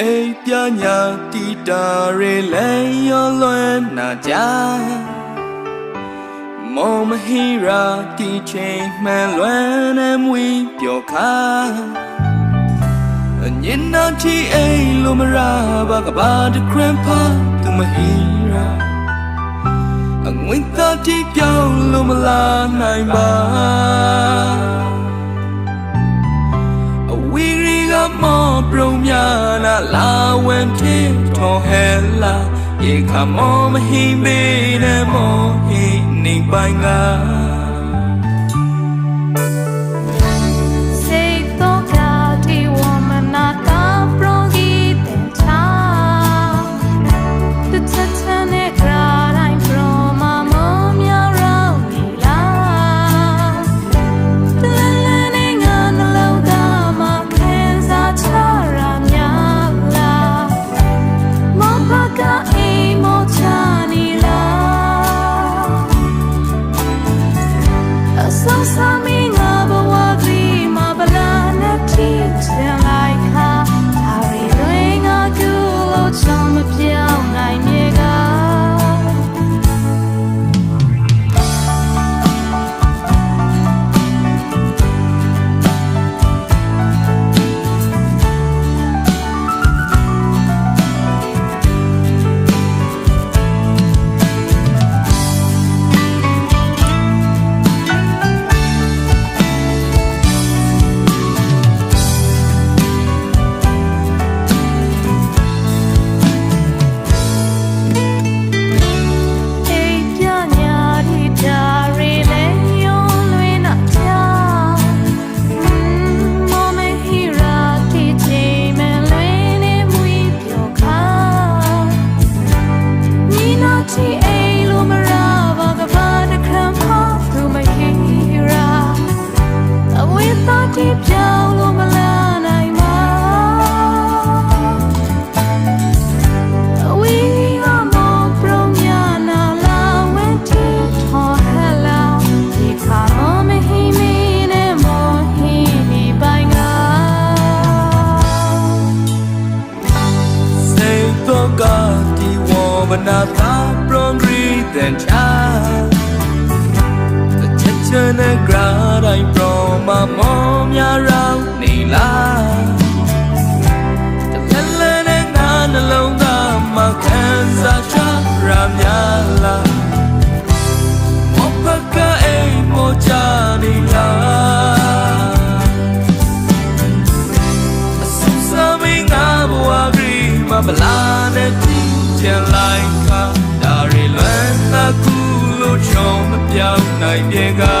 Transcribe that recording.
အိပ်ပြညာတီတာရေလဲရောလွမ်းနာကြမောမဟီရာတီချိန်မှန်လွမ်းနေမွေပြောခါအညင်နာတီအိလိုမရာဘာကဘာတခရမ်ဖာသူမဟီရာအငွေသားတီပြောင်းလို့မလာနိုင်ပါ မောပရုံများနာလာဝင်တီထောဟဲလာရေခမောမဟိမေနမောဟိနေပိုင်က အဆော ဝမနာသာပရုံဂရီတန်ချာအချက်ချင်တဲ့ grad I from မမောများရောက်နေလားတလဲလဲနဲ့ငါနှလုံးသားမှာခံစားချရမြလားမောပကအိ မ်မောချနေလားအဆူစမင်းငါဘဝဂရီမမလာနဲ့တီချင်လိုက်ခါဒါရီလွမ်းသာကူလို့ချုံမပြောင်းနိုင်ပြေကား